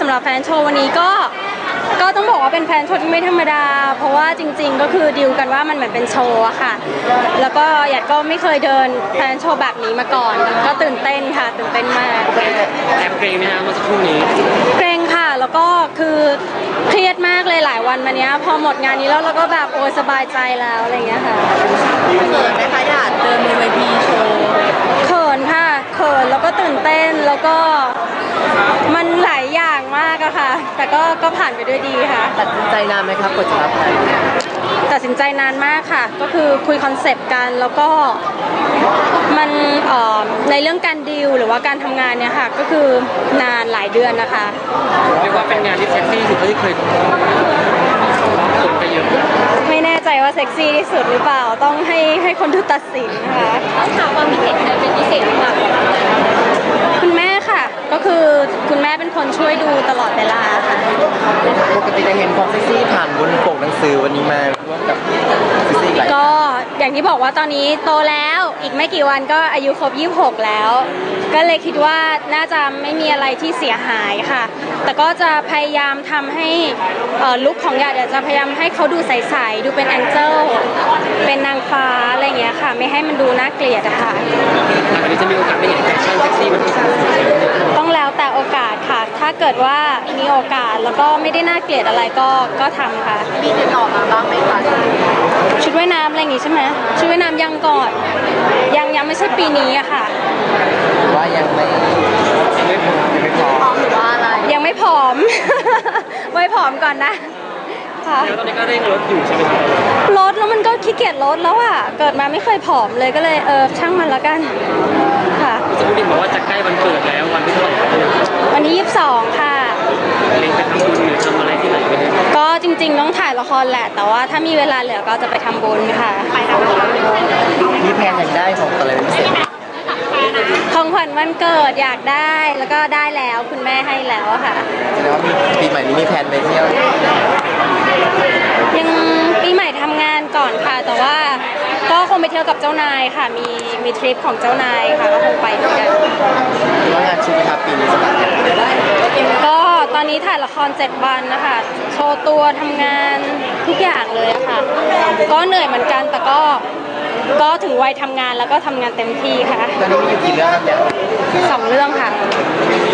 สำหรับแฟนโชว์วันนี้ก็ก็ต้องบอกว่าเป็นแฟนโชว์ที่ไม่ธรรมดา เพราะว่าจริง ๆ ก็คือดีลกันว่ามันเหมือนเป็นโชว์อะค่ะ แล้วก็หยัดก็ไม่เคยเดินแฟนโชว์แบบนี้มาก่อน ก็ตื่นเต้นค่ะ ตื่นเต้นมากแอบเกรงไหมฮะเมื่อสักครู่นี้เกรงค่ะ แล้วก็คือเครียดมากเลยหลายวันมาเนี้ย พอหมดงานนี้แล้วเราก็แบบโอ้ยสบายใจแล้วอะไรอย่างเงี้ยค่ะเขินไหมคะหยาดเดินบนเวทีโชว์เขินค่ะเขินแล้วก็ตื่นเต้น แล้วก็มันหลายอย่างมากอะค่ะ แต่ก็ก็ผ่านไปด้วยดีค่ะ ตัดสินใจนานไหมครับกว่าจะรับงานเนี่ยตัดสินใจนานมากค่ะ ก็คือคุยคอนเซปต์กันแล้วก็มันเอ่อในเรื่องการดีลหรือว่าการทำงานเนี่ยค่ะ ก็คือนานหลายเดือนนะคะเรียกว่าเป็นงานที่เซ็กซี่สุดเท่าที่เคยรับผลไปเยอะไม่แน่ใจว่าเซ็กซี่ที่สุดหรือเปล่าต้องให้ให้คนดูตัดสินนะคะต้องถามความคิดเห็นใครเป็นพิเศษหรือเปล่า คุณแม่ค่ะ ก็คือคุณแม่เป็นคน ช่วยดูตลอดเวลาค่ะปกติจะเห็นความเซ็กซี่ผ่านบนปกหนังสือวันนี้มาร่วมกับเซ็กซี่หลายก็อย่างที่บอกว่าตอนนี้โตแล้วอีกไม่กี่วันก็อายุครบ 26 แล้ว ก็เลยคิดว่าน่าจะไม่มีอะไรที่เสียหายค่ะ แต่ก็จะพยายามทำให้เอ่อลุคของหยาดจะพยายามให้เขาดูใสๆดูเป็นแองเจิลเป็นนางฟ้าอะไรอย่างเงี้ยค่ะ ไม่ให้มันดูน่าเกลียดอะค่ะาเกิดว่ามีโอกาสแล้วก็ไม่ได้น่าเกลียดอะไรก็ก็ทำค่ะ มีติดต่อมาบ้างไหมคะชุดว่ายน้ำอะไรอย่างงี้ใช่ไหมชุดว่ายน้ำยังก่อนยังยังไม่ใช่ปีนี้อะค่ะว่ายังไม่ยังไม่พอยังไม่พอหรือว่าอะไรยังไม่ผอม ไว้ผอมก่อนนะค่ะแล้วตอนนี้ก็เร่งรถอยู่ใช่ไหมครับลดแล้วมันก็ขี้เกียจลดแล้วอะเกิดมาไม่เคยผอมเลยก็เลยเออช่างมันแล้วกันค่ะสมมติบอกว่าจะใกล้วันเกิดแล้ววันที่เท่าไหร่ แล้วเนี่ยวันนี้22ค่ะ เล็งไปทำบุญหรือทำอะไรที่ไหนไหมเนี่ยก็จริง ๆ ต้องถ่ายละครแหละ แต่ว่าถ้ามีเวลาเหลือก็จะไปทำบุญค่ะไปทำบุญมีแพลนอยากได้ของอะไรเป็นพิเศษไหมของขวัญวันเกิดอยากได้แล้วก็ได้แล้วคุณแม่ให้แล้วอะค่ะแสดงว่ามีปีใหม่นี้มีแพลนไปเที่ยวยังปีใหม่ทำงานก่อนค่ะ แต่ว่าก็คงไปเที่ยวกับเจ้านายค่ะ มีมีทริปของเจ้านายค่ะก็คงไปเหมือนกันหรือว่างานชุดไหมครับปีนี้สำหรับงานก็ตอ นนี้ถ่ายละครเจ็ดวันนะคะ โชว์ตัวทำงานทุกอย่างเลยอะค่ะ ก็เหนื่อยเหมือนกันแต่ก็ก็ถึงวัยทำงานแล้วก็ทำงานเต็มที่ค่ะตอนนี้มีอยู่กี่เรื่องครับเนี่ยสองเรื่องค่ะ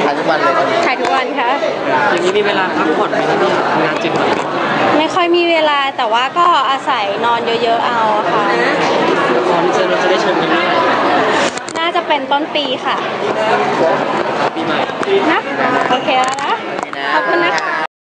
ถ่ายทุกวันเลยตอนนี้ถ่ายทุกวันค่ะ อย่างนี้มีเวลาพักผ่อนไหมครับเนี่ยทำงานเจ็ดวันไม่ค่อยมีเวลาแต่ว่าก็อาศัยนอนเยอะๆเอาค่ะ ละครที่จะเราจะได้ชมกันเมื่อไหร่น่าจะเป็นต้นปีค่ะปีใหม่ นะโอเคแล้วนะ ขอบคุณนะคะ